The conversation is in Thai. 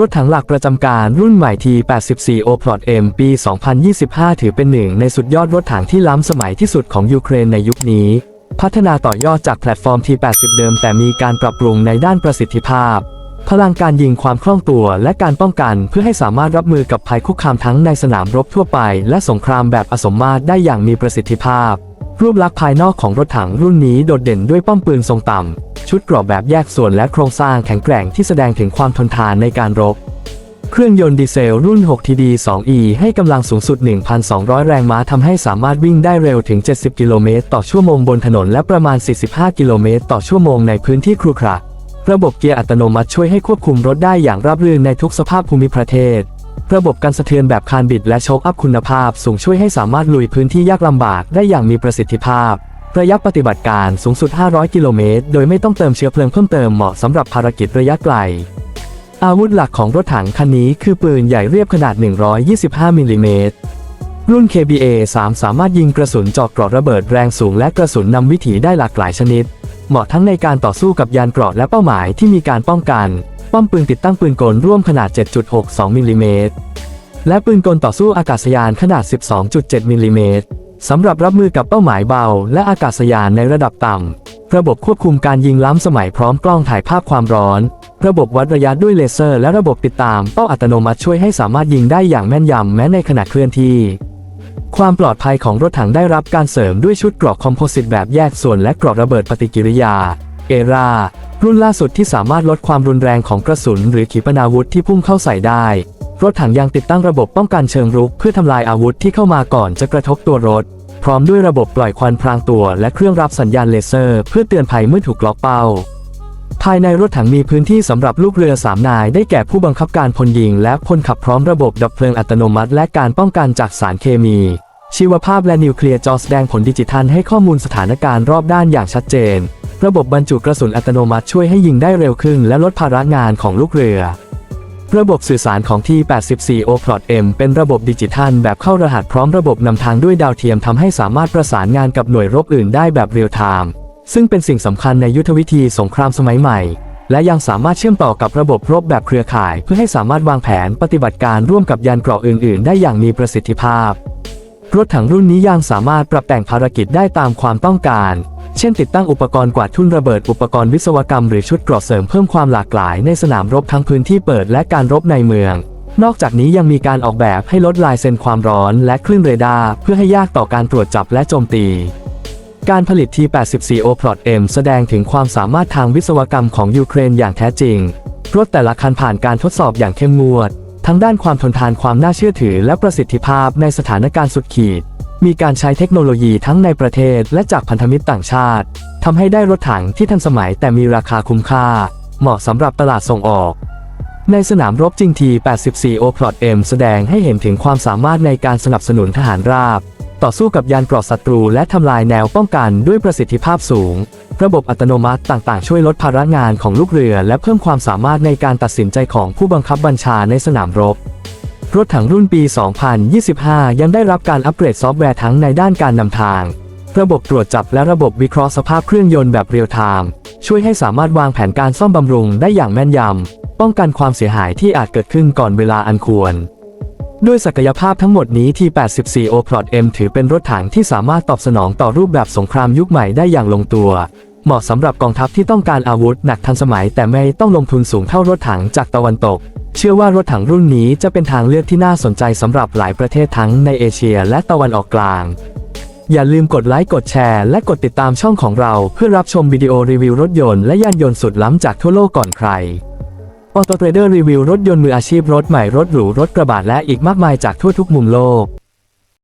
รถถังหลักประจำการรุ่นใหม่ T84 o p l o t M ปี 2025 ถือเป็นหนึ่งในสุดยอดรถถังที่ล้ำสมัยที่สุดของยูเครนในยุคนี้ พัฒนาต่อยอดจากแพลตฟอร์ม T80 เดิมแต่มีการปรับปรุงในด้านประสิทธิภาพ พลังการยิงความคล่องตัวและการป้องกันเพื่อให้สามารถรับมือกับภัยคุกคามทั้งในสนามรบทั่วไป และสงครามแบบอสมมาตรได้อย่างมีประสิทธิภาพ รูปลักษณ์ภายนอกของรถถังรุ่นนี้โดดเด่นด้วยป้อมปืนทรงต่ำ ชุดกราะแบบแยกส่วนและโครงสร้างแข็งแกร่งที่แสดงถึงความทนทานในการรบ เครื่องยนต์ดีเซลรุ่น 6TD 2E ให้กำลังสูงสุด 1,200 แรงม้าทำให้สามารถวิ่งได้เร็วถึง 70 กิโลเมตรต่อชั่วโมงบนถนนและประมาณ 45 กิโลเมตรต่อชั่วโมงในพื้นที่ครุขระระบบเกียร์อัตโนมัติช่วยให้ควบคุมรถได้อย่างราบรื่นในทุกสภาพภูมิประเทศ ระบบการสะเทือนแบบคานบิดและโชคอัพคุณภาพสูงช่วยให้สามารถลุยพื้นที่ยากลำบากได้อย่างมีประสิทธิภาพ ระยะปฏิบัติการสูงสุด 500 กิโลเมตร โดยไม่ต้องเติมเชื้อเพลิงเพิ่มเติมเหมาะสำหรับภารกิจระยะไกล อาวุธหลักของรถถังคันนี้คือปืนใหญ่เรียบขนาด 125มิลลิเมตรรุ่น KBA 3 สามารถยิงกระสุนจอกเกราะระเบิดแรงสูงและกระสุนนำวิถีได้หลากหลายชนิด เหมาะทั้งในการต่อสู้กับยานเกราะและเป้าหมายที่มีการป้องกัน ป้อมปืนติดตั้งปืนกลร่วมขนาด 7.62มิลลิเมตรและปืนกลต่อสู้อากาศยานขนาด 12.7มิลลิเมตรสำหรับรับมือกับเป้าหมายเบา และอากาศยานในระดับต่ำ ระบบควบคุมการยิงล้ำสมัยพร้อมกล้องถ่ายภาพความร้อน ระบบวัดระยะด้วยเลเซอร์ และระบบติดตามเป้าอัตโนมัติช่วยให้สามารถยิงได้อย่างแม่นยำแม้ในขณะเคลื่อนที่ ความปลอดภัยของรถถังได้รับการเสริมด้วยชุดเกราะคอมโพสิตแบบแยกส่วนและเกราะระเบิดปฏิกิริยา เอรา รุ่นล่าสุดที่สามารถลดความรุนแรงของกระสุน หรือขีปนาวุธที่พุ่งเข้าใส่ได้ รถถังยังติดตั้งระบบป้องกันเชิงรุก เพื่อทำลายอาวุธที่เข้ามาก่อนจะกระทบตัวรถ พร้อมด้วยระบบปล่อยควันพรางตัว และเครื่องรับสัญญาณเลเซอร์ เพื่อเตือนภัยเมื่อถูกล็อกเป้า ภายในรถถังมีพื้นที่สำหรับลูกเรือ3นาย ได้แก่ผู้บังคับการพลยิง และพลขับพร้อมระบบดับเพลิงอัตโนมัติ และการป้องกันจากสารเคมีชีวภาพและนิวเคลียร์จอแสดงผลดิจิทัลให้ข้อมูลสถานการณ์รอบด้านอย่างชัดเจน ระบบบรรจุกระสุนอัตโนมัติช่วยให้ยิงได้เร็วขึ้น และลดภาระงานของลูกเรือ ระบบสื่อสารของ T84 o p l o t M เป็นระบบดิจิทัลแบบเข้ารหัสพร้อมระบบนำทางด้วยดาวเทียมทำให้สามารถประสานงานกับหน่วยรบอื่นได้แบบเรียลไทม์ซึ่งเป็นสิ่งสำคัญในยุทธวิธีสงครามสมัยใหม่ และยังสามารถเชื่อมต่อกับระบบรบแบบเครือข่าย เพื่อให้สามารถวางแผนปฏิบัติการร่วมกับยานเกราะอื่น ๆ ได้อย่างมีประสิทธิภาพ รถถังรุ่นนี้ยังสามารถปรับแต่งภารกิจได้ตามความต้องการ เช่นติดตั้งอุปกรณ์กวาดทุ่นระเบิดอุปกรณ์วิศวกรรมหรือชุดเกราะเสริมเพิ่มความหลากหลายในสนามรบทั้งพื้นที่เปิดและการรบในเมือง นอกจากนี้ยังมีการออกแบบให้ลดลายเซ็นความร้อนและคลื่นเรดาร์เพื่อให้ยากต่อการตรวจจับและโจมตี การผลิต T84 o p l o t M แสดงถึงความสามารถทางวิศวกรรมของยูเครนอย่างแท้จริง รถแต่ละคันผ่านการทดสอบอย่างเข้มงวด ทั้งด้านความทนทานความน่าเชื่อถือและประสิทธิภาพในสถานการณ์สุดขีด มีการใช้เทคโนโลยีทั้งในประเทศและจากพันธมิตรต่างชาติทำให้ได้รถถังที่ทันสมัยแต่มีราคาคุ้มค่า เหมาะสำหรับตลาดส่งออก ในสนามรบจริงที 84 o p l o t M แสดงให้เห็นถึงความสามารถในการสนับสนุนทหารราบ ต่อสู้กับยานเกราะศัตรูและทำลายแนวป้องกันด้วยประสิทธิภาพสูง ระบบอัตโนมัติต่างๆ ช่วยลดภาระงานของลูกเรือ และเพิ่มความสามารถในการตัดสินใจของผู้บังคับบัญชาในสนามรบ รถถังรุ่นปี 2025 ยังได้รับการอัปเกรดซอฟต์แวร์ทั้งในด้านการนำทาง ระบบตรวจจับและระบบวิเคราะห์สภาพเครื่องยนต์แบบเรียลไทม์ช่วยให้สามารถวางแผนการซ่อมบำรุงได้อย่างแม่นยำ ป้องกันความเสียหายที่อาจเกิดขึ้นก่อนเวลาอันควร ด้วยศักยภาพทั้งหมดนี้ที่ 84 o p l o t M ถือเป็นรถถังที่สามารถตอบสนองต่อรูปแบบสงครามยุคใหม่ได้อย่างลงตัว เหมาะสำหรับกองทัพที่ต้องการอาวุธหนักทันสมัย แต่ไม่ต้องลงทุนสูงเท่ารถถังจากตะวันตก เชื่อว่ารถถังรุ่นนี้จะเป็นทางเลือกที่น่าสนใจสำหรับหลายประเทศทั้งในเอเชียและตะวันออกกลาง อย่าลืมกดไลค์กดแชร์และกดติดตามช่องของเราเพื่อรับชมวิดีโอรีวิวรถยนต์และยานยนต์สุดล้ำจากทั่วโลกก่อนใครออโตเทรเดอร์รีวิวรถยนต์มืออาชีพรถใหม่รถหรูรถกระบะและอีกมากมายจากทั่วทุกมุมโลก